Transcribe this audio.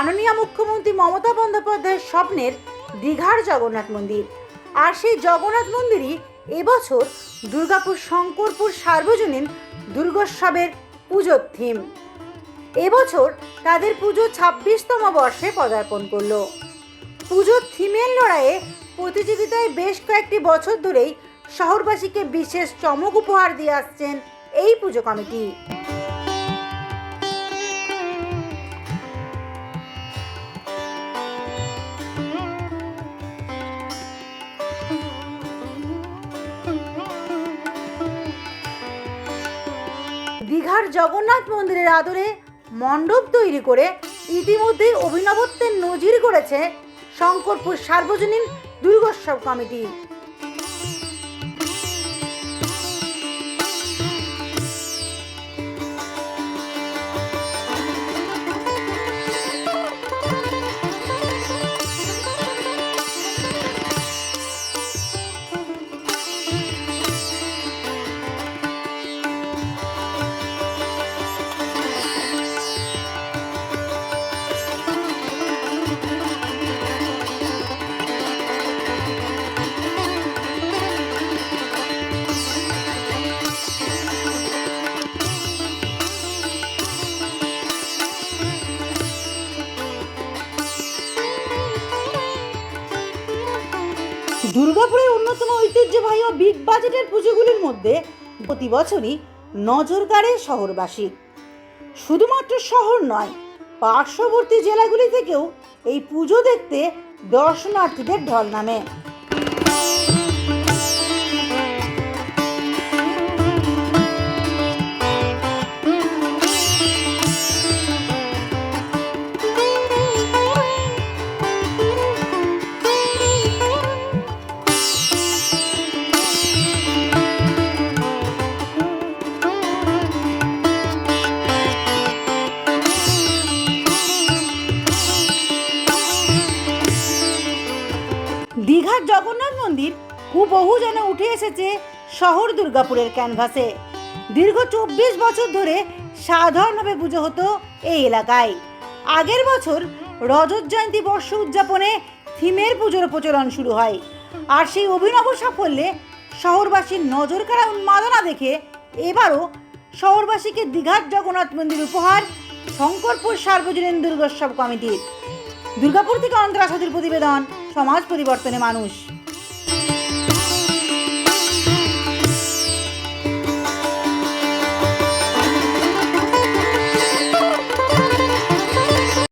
মাননীয় মুখ্যমন্ত্রী মমতা বন্দ্যোপাধ্যায়ের স্বপ্নের দীঘার জগন্নাথ মন্দির। আর সেই জগন্নাথ মন্দিরই এবছর দুর্গাপুর শঙ্করপুর সার্বজনীন দুর্গোৎসবের পুজোর থিম এবছর তাদের পুজো ছাব্বিশতম বর্ষে পদার্পণ করল। পুজোর থিমের লড়াইয়ে প্রতিযোগিতায় বেশ কয়েকটি বছর ধরেই শহরবাসীকে বিশেষ চমক উপহার দিয়ে আসছেন এই পুজো কমিটি। দীঘার জগন্নাথ মন্দিরের আদরে মণ্ডপ তৈরি করে ইতিমধ্যেই অভিনবত্বের নজির করেছে শঙ্করপুর সার্বজনীন দুর্গোৎসব কমিটি। দুর্গাপুরের অন্যতম ঐতিহ্যবাহী ও বিগ বাজেটের পুজোগুলির মধ্যে প্রতি বছরই নজর কাড়ে শহরবাসী। শুধুমাত্র শহর নয়, পার্শ্ববর্তী জেলাগুলি থেকেও এই পুজো দেখতে দর্শনার্থীদের ঢল নামে। দীঘার জগন্নাথ মন্দির হুবহু যেন উঠে এসেছে শহর দুর্গাপুরের ক্যানভাসে। দীর্ঘ চব্বিশ বছর ধরে সাধারণভাবে পুজো হতো এই এলাকায়। আগের বছর রজত জয়ন্তী বর্ষ উদযাপনে থিমের পুজোর প্রচলন শুরু হয়। আর সেই অভিনব সাফল্যে শহরবাসীর নজর কাড়া উন্মাদনা দেখে এবারও শহরবাসীকে দীঘার জগন্নাথ মন্দির উপহার শঙ্করপুর সার্বজনীন দুর্গোৎসব কমিটির। দুর্গাপুর থেকে অন্তরা সাথীর প্রতিবেদন সমাজ পরিবর্তনে মানুষ।